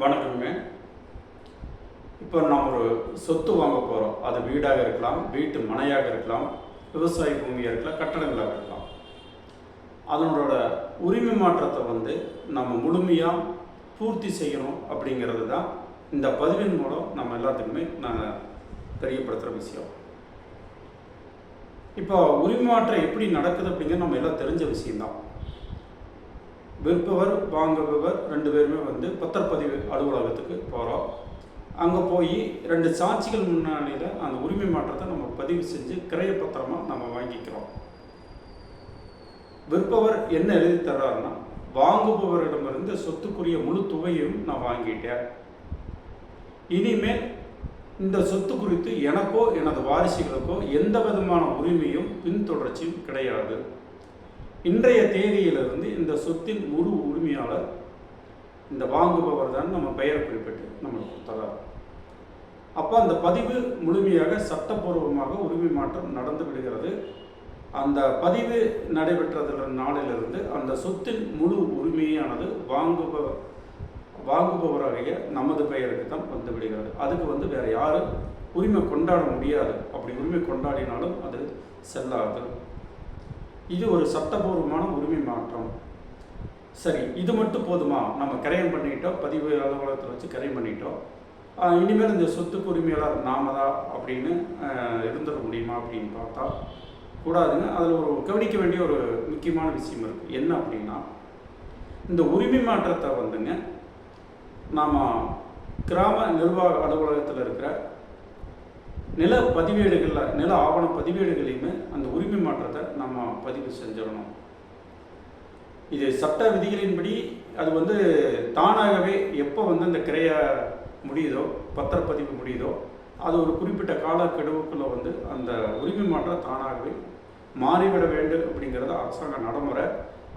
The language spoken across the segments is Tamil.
வணக்கங்க. இப்போ நாம் ஒரு சொத்து வாங்க போகிறோம் அது வீடாக இருக்கலாம் வீட்டு மனையாக இருக்கலாம் விவசாய பூமியாக இருக்கலாம் கட்டடங்களாக இருக்கலாம். அதனோட உரிமை மாற்றத்தை வந்து நம்ம முழுமையாக பூர்த்தி செய்யணும் அப்படிங்கிறது தான் இந்த பதிவின் மூலம் நம்ம எல்லாத்துக்குமே நாங்கள் தெரியப்படுத்துகிற விஷயம். இப்போ உரிமை மாற்றம் எப்படி நடக்குது அப்படிங்கிறது நம்ம எல்லாம் தெரிஞ்ச விஷயம்தான். விற்பவர் வாங்குபவர் ரெண்டு பேருமே வந்து பத்திரப்பதிவு அலுவலகத்துக்கு போகிறோம் அங்கே போய் ரெண்டு சாட்சிகள் முன்னாடியில் அந்த உரிமை மாற்றத்தை நம்ம பதிவு செஞ்சு கிரைய பத்திரமாக நம்ம வாங்கிக்கிறோம். விற்பவர் என்ன எழுதி தர்றாருன்னா வாங்குபவரிடமிருந்து சொத்துக்குரிய முழு தொகையும் நான் வாங்கிட்டேன். இனிமேல் இந்த சொத்து குறித்து எனக்கோ எனது வாரிசுகளுக்கோ எந்த விதமான உரிமையும் பின்தொடர்ச்சியும் கிடையாது. இன்றைய தேதியிலிருந்து இந்த சொத்தின் முழு உரிமையாளர் இந்த வாங்குபவர் தான் நம்ம பெயர் குறிப்பிட்டு நம்மளுக்கு கொடுத்ததார் அப்போ அந்த பதிவு முழுமையாக சட்டப்பூர்வமாக உரிமை மாற்றம் நடந்து விடுகிறது. அந்த பதிவு நடைபெற்றதில் நாளிலிருந்து அந்த சொத்தின் முழு உரிமையானது வாங்குப வாங்குபவராகிய நமது பெயருக்கு தான் வந்து விடுகிறது. அதுக்கு வந்து வேறு யாரும் உரிமை கொண்டாட முடியாது. அப்படி உரிமை கொண்டாடினாலும் அது செல்லாது. இது ஒரு சட்டபூர்வமான உரிமை மாற்றம். சரி இது மட்டும் போதுமா? நம்ம கரையம் பண்ணிட்டோம் பதிவு அலுவலகத்தில் வச்சு கரையம் பண்ணிட்டோம். இனிமேல் இந்த சொத்துக்கு உரிமையாளர் நாம தான் அப்படின்னு இருந்துட முடியுமா அப்படின்னு பார்த்தா கூடாதுங்க. அதில் ஒரு கவனிக்க வேண்டிய ஒரு முக்கியமான விஷயம் இருக்குது என்ன அப்படின்னா இந்த உரிமை மாற்றத்தை வந்துங்க நாம் கிராம நிர்வாக அலுவலகத்தில் இருக்கிற நில பதிவேடுகளில் நில ஆவண பதிவேடுகளையுமே அந்த உரிமை மாற்றத்தை நம்ம பதிவு செஞ்சிடணும். இது சட்ட விதிகளின்படி அது வந்து தானாகவே எப்போ வந்து அந்த கிரைய முடியுதோ பத்திரப்பதிவு முடியுதோ அது ஒரு குறிப்பிட்ட காலக்கெடுவுக்குள்ளே வந்து அந்த உரிமை மாற்றம் தானாகவே மாறிவிட வேண்டும் அப்படிங்கிறது அரசாங்க நடைமுறை.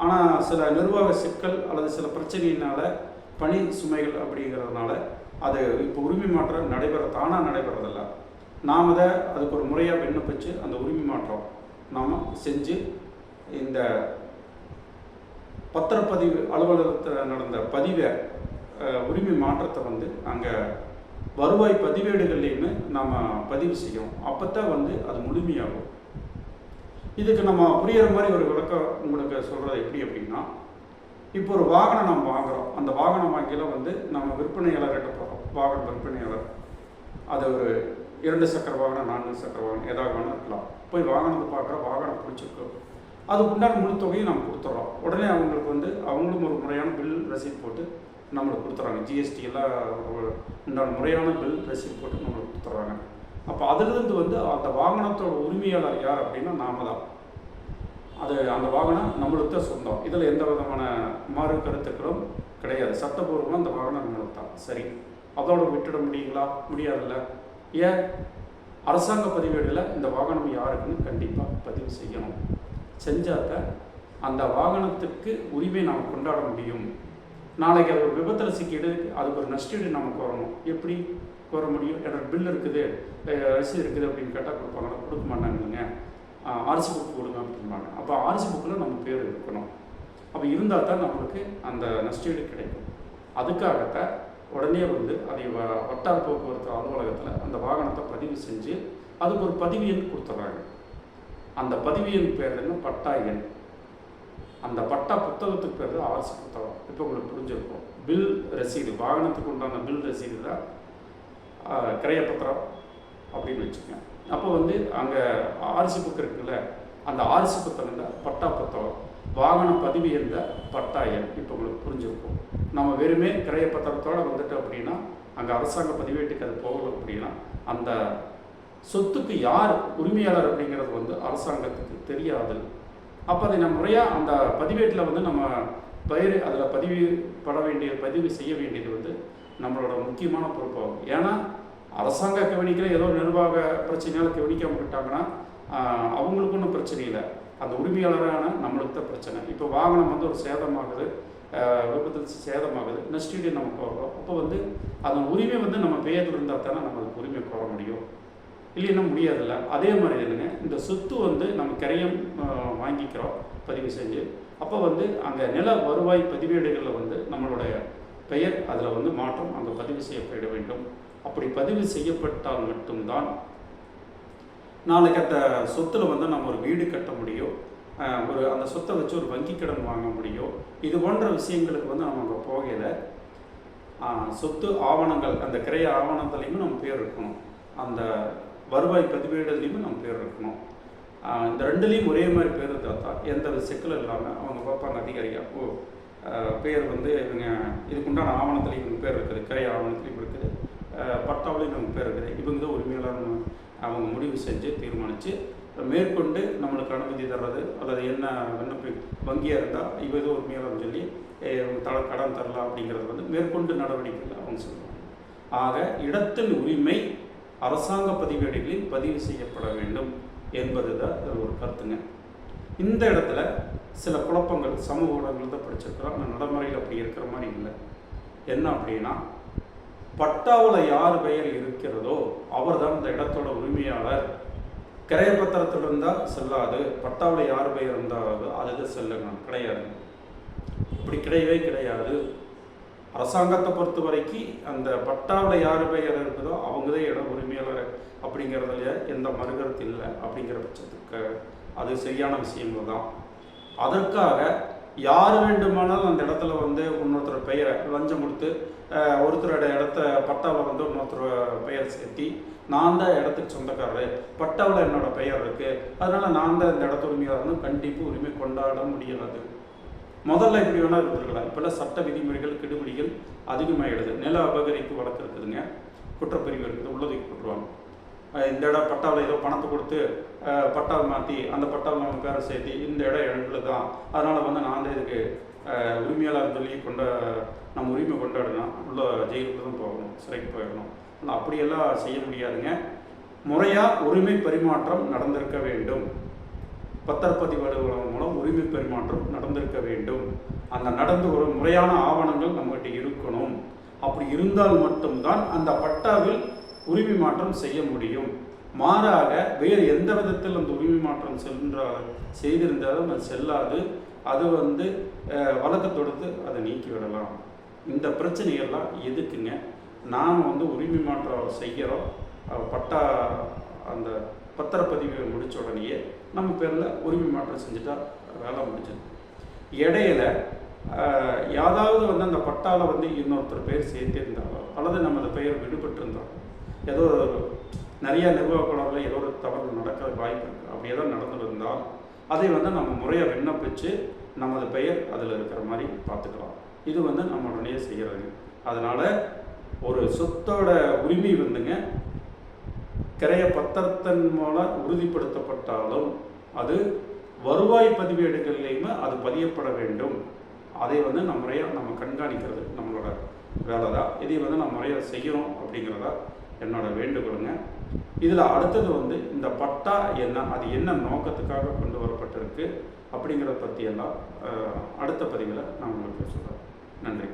ஆனால் சில நிர்வாக சிக்கல் அல்லது சில பிரச்சனையினால் பணி சுமைகள் அப்படிங்கிறதுனால அது இப்போ உரிமை மாற்றம் நடைபெற தானாக நடைபெறதில்ல நாம் அதை அதுக்கு ஒரு முறையாக விண்ணப்பிச்சு அந்த உரிமை மாற்றம் நாம் செஞ்சு இந்த பத்திரப்பதிவு அலுவலகத்தில் நடந்த பதிவை உரிமை மாற்றத்தை வந்து அங்கே வருவாய் பதிவேடுகள்லையுமே நாம் பதிவு செய்யணும். அப்போ தான் வந்து அது முழுமையாகும். இதுக்கு நம்ம புரியிற மாதிரி ஒரு விளக்கம் உங்களுக்கு சொல்கிறது எப்படி அப்படின்னா இப்போ ஒரு வாகனம் நம்ம வாங்குகிறோம் அந்த வாகனம் வாங்கியில் வந்து நம்ம விற்பனையாளர்கிட்ட போகிறோம் வாகன விற்பனையாளர். அது ஒரு இரண்டு சக்கர வாகனம் நான்கு சக்கர வாகனம் ஏதாவது வேணும் இருக்கலாம். போய் வாகனத்தை பார்க்குற வாகனம் பிடிச்சிருக்கு. அதுக்கு உண்டான முழு தொகையும் நம்ம கொடுத்துட்றோம் உடனே அவங்களுக்கு வந்து அவங்களும் ஒரு முறையான பில் ரசீட் போட்டு நம்மளுக்கு கொடுத்துட்றாங்க ஜிஎஸ்டி எல்லாம் உண்டான முறையான பில் ரசீட் போட்டு நம்மளுக்கு கொடுத்துட்றாங்க அப்போ அதுலேருந்து வந்து அந்த வாகனத்தோட உரிமையாளர் யார் அப்படின்னா நாம தான். அது அந்த வாகனம் நம்மளுக்கு தான் சொந்தம். இதில் எந்த விதமான மாறு கருத்துக்களும் கிடையாது. சட்டப்பூர்வமாக அந்த வாகனம் நம்மளுக்கு தான். சரி. அதோட விட்டுட முடியுங்களா? முடியாதுல்ல? ஏன்? அரசாங்க பதிவேடில் இந்த வாகனம் யாருக்குன்னு கண்டிப்பாக பதிவு செய்யணும். செஞ்சாக்க அந்த வாகனத்துக்கு உரிமை நாம் கொண்டாட முடியும். நாளைக்கு அது ஒரு விபத்தில் சிக்கிடு அதுக்கு ஒரு நஷ்டீடு நம்ம கோரணும். எப்படி கோர முடியும்? என்னோட பில் இருக்குது. ரசீது இருக்குது அப்படின்னு கேட்டால் கொடுப்பாங்களா கொடுக்க மாட்டாங்க ஆர்சி புக் கொடுங்க அப்படிம்பாங்க. அப்போ ஆர்சி புக்கில் நம்ம பேர் இருக்கணும் அப்போ இருந்தால் தான் நம்மளுக்கு அந்த நஷ்டீடு கிடைக்கும். அதுக்காகத்தான் உடனே வந்து அதை வ- வட்டார போக்குவரத்து அலுவலகத்தில் அந்த வாகனத்தை பதிவு செஞ்சு அதுக்கு ஒரு பதிவு எண் கொடுத்துட்றாங்க அந்த பதிவு எண் பேர் என்ன? பட்டா எண். அந்த பட்டா புத்தகத்துக்கு பேர் தான் ஆர்சி புத்தகம். இப்போ உங்களுக்கு புரிஞ்சிருக்கும். பில் ரசீது வாகனத்துக்கு உண்டான பில் ரசீது தான் கிரையப்பத்திரம் அப்படின்னு வச்சுக்கோங்க. அப்போ வந்து அங்கே ஆர்சி புக் இருக்குல்ல அந்த ஆர்சி புத்தகம் தான் பட்டா புத்தகம். வாகன பதிவு எந்த பட்டா எண் இப்போ உங்களுக்கு புரிஞ்சிருக்கும். நம்ம வெறுமே கிரயப்பத்திரத்தோடு வந்துட்டோம் அப்படின்னா அங்கே அரசாங்க பதிவேட்டுக்கு அது போகல அப்படின்னா அந்த சொத்துக்கு யார் உரிமையாளர் அப்படிங்கிறது வந்து அரசாங்கத்துக்கு தெரியாது. அப்போ அதை நம்ம முறையாக அந்த பதிவேட்டில் வந்து நம்ம பயிர் அதில் பதிவு பட வேண்டிய பதிவு செய்ய வேண்டியது வந்து நம்மளோட முக்கியமான பொறுப்பாகும். ஏன்னா அரசாங்க கவனிக்கிற ஏதோ நிர்வாக பிரச்சனையால் கவனிக்காம விட்டாங்கன்னா அவங்களுக்கு ஒன்றும் பிரச்சனை இல்லை. அந்த உரிமையாளரான நம்மளுக்கு தான் பிரச்சனை. இப்போ வாகனம் வந்து ஒரு சேதமாகுது விபத்தில் விபத்து சேதமாகுது நஷ்டீடு நம்ம போகிறோம் அப்போ வந்து அதன் உரிமை வந்து நம்ம பெயரில் இருந்தால் தானே நம்மளுக்கு உரிமை கோர முடியும். இல்லைன்னா முடியாதுல்ல. அதே மாதிரி என்னங்க இந்த சொத்து வந்து நம்ம கரையம் வாங்கிக்கிறோம் பதிவு செஞ்சு. அப்போ வந்து அங்கே நில வருவாய் பதிவேடுகளில் வந்து நம்மளுடைய பெயர் அதில் வந்து மாற்றம் அங்கே பதிவு செய்யப்பட வேண்டும். அப்படி பதிவு செய்யப்பட்டால் மட்டும்தான் நாளைக்கு அந்த சொத்தில் வந்து நம்ம ஒரு வீடு கட்ட முடியும். ஒரு அந்த சொத்தை வச்சு ஒரு வங்கி கடன் வாங்க முடியும். இது போன்ற விஷயங்களுக்கு வந்து நம்ம அங்கே போகையில் சொத்து ஆவணங்கள் அந்த கிரைய ஆவணத்துலேயுமே நம்ம பேர் இருக்கணும். அந்த வருவாய் பதிவேடுலேயுமே நம்ம பேர் இருக்கணும். இந்த ரெண்டுலேயும் ஒரே மாதிரி பேர் இருந்தால் தான் எந்த வித சிக்கலும் இல்லாமல் அவங்க பார்ப்பாங்க அதிகாரியா ஓ பேர் வந்து இவங்க இதுக்குண்டான ஆவணத்துலேயும் இவங்க பேர் இருக்குது கிரைய ஆவணத்துலையும் இருக்குது பட்டாவிலையும் இவங்க பேர் இருக்குது இவங்க தான் உரிமையாளர் அவங்க முடிவு செஞ்சு தீர்மானித்து மேற்கொண்டு நம்மளுக்கு அனுமதி தர்றது அல்லது என்ன விண்ணப்பி வங்கியாக இருந்தால் இவ ஏதோ உரிமையாளர்னு சொல்லி ஏய், தட கடன் தரலாம் அப்படிங்கிறது வந்து மேற்கொண்டு நடவடிக்கைகள் அவங்க சொல்லுவாங்க ஆக இடத்தின் உரிமை அரசாங்க பதிவேடுகளில் பதிவு செய்யப்பட வேண்டும் என்பது தான் ஒரு கருத்துங்க. இந்த இடத்துல சில குழப்பங்கள் சமூக ஊடகங்கள் தான் படிச்சிருக்கிறோம். ஆனால் நடைமுறையில் அப்படி இருக்கிற மாதிரி இல்லை. என்ன அப்படின்னா பட்டாவில் யார் பெயர் இருக்கிறதோ அவர் தான் இந்த இடத்தோட உரிமையாளர். கிரைய பத்திரத்தில் இருந்தால் செல்லாது பட்டாவில் யார் பெயர் இருந்தாலும் அது செல்லுங்க கிடையாது. இப்படி கிடையவே கிடையாது. அரசாங்கத்தை பொறுத்த வரைக்கும் அந்த பட்டாவில் யார் பெயர் இருக்குதோ அவங்க தான் இடம் உரிமையாளர் அப்படிங்கிறதுல எந்த மறுகருத்து இல்லை அப்படிங்கிற பட்சத்துக்கு அது சரியான விஷயங்கள் தான் அதற்காக யார் வேண்டுமானாலும் அந்த இடத்துல வந்து இன்னொருத்தர் பெயரை லஞ்சம் கொடுத்து ஒருத்தரோட இடத்த பட்டாவில் வந்து இன்னொருத்தர் பெயர் சேர்த்தி நான் தான் இடத்துக்கு சொந்தக்காரரு பட்டாவில் என்னோட பெயர் இருக்குது அதனால் நான் தான் இந்த இடத்து உரிமையாளர்னு கண்டிப்பாக உரிமை கொண்டாட முடியாது முதல்ல இப்படி வேணால் இருந்திருக்கலாம். இப்போல்லாம் சட்ட விதிமுறைகள் கெடுபிடிகள் அதிகமாகிடுது நில அபகரிப்பு வழக்கு இருக்குதுங்க. குற்றப்பிரிவு இருக்குது உள்ளதுக்கு போட்டுருவாங்க. இந்த இடம் பட்டாவில் ஏதோ பணத்தை கொடுத்து பட்டாவை மாற்றி அந்த பட்டாவில் நம்ம பேரை சேர்த்து இந்த இடம் எங்களுக்கு தான் அதனால் வந்து நான் வந்து இதுக்கு உரிமையாளர் சொல்லி கொண்ட நம்ம உரிமை கொண்டாடணும். உள்ள ஜெயிலுக்கு தான் போகணும் சிறைக்கு போயிடணும். ஆனால் அப்படியெல்லாம் செய்ய முடியாதுங்க. முறையாக உரிமை பரிமாற்றம் நடந்திருக்க வேண்டும். பத்திரப்பதிவு அலுவலகம் மூலம் உரிமை பரிமாற்றம் நடந்திருக்க வேண்டும். அந்த நடந்து ஒரு முறையான ஆவணங்கள் நம்மகிட்ட இருக்கணும். அப்படி இருந்தால் மட்டும்தான் அந்த பட்டாவில் உரிமை மாற்றம் செய்ய முடியும். மாறாக வேறு எந்த விதத்தில் அந்த உரிமை மாற்றம் சென்ற செய்திருந்தாலும் அது செல்லாது. அது வந்து அஹ், வழக்கு தொடுத்து அதை நீக்கிவிடலாம். இந்த பிரச்சனையெல்லாம் எதுக்குங்க? நாம் வந்து உரிமை மாற்றம் செய்கிறோம் பட்டா அந்த பத்திரப்பதிவு முடித்த உடனேயே நம்ம பேரில் உரிமை மாற்றம் செஞ்சுட்டா வேலை முடிஞ்சது இடையில யாராவது வந்து அந்த பட்டாவில் வந்து இன்னொருத்தர் பேர் சேர்த்திருந்தாலோ அல்லது நமது பெயர் விடுபட்டு ஏதோ நிறைய நிர்வாக ஏதோ ஒரு தவறு நடக்க வாய்ப்பு இருக்குது அப்படி ஏதோ நடந்திருந்தால் அதை வந்து நம்ம முறையாக விண்ணப்பித்து நமது பெயர் அதில் இருக்கிற மாதிரி பார்த்துக்கலாம். இது வந்து நம்ம உடனே செய்கிறது அதனால் ஒரு சொத்தோட உரிமை வந்துங்க கிரைய பத்திரத்தின் மூலம் உறுதிப்படுத்தப்பட்டாலும் அது வருவாய் பதிவேடுகள்லேயுமே அது பதியப்பட வேண்டும். அதை வந்து நம்ம முறையாக நம்ம கண்காணிக்கிறது நம்மளோட வேலை தான் இதை வந்து நம்ம முறையாக செய்கிறோம் அப்படிங்கிறதா என்னோட வேண்டுகோளுங்க. இதில் அடுத்தது வந்து இந்த பட்டா என்ன அது என்ன நோக்கத்துக்காக கொண்டு வரப்பட்டிருக்கு அப்படிங்கிறத பற்றியெல்லாம் அடுத்த பதிவில் நான் உங்களுக்கு சொல்கிறேன் நன்றி.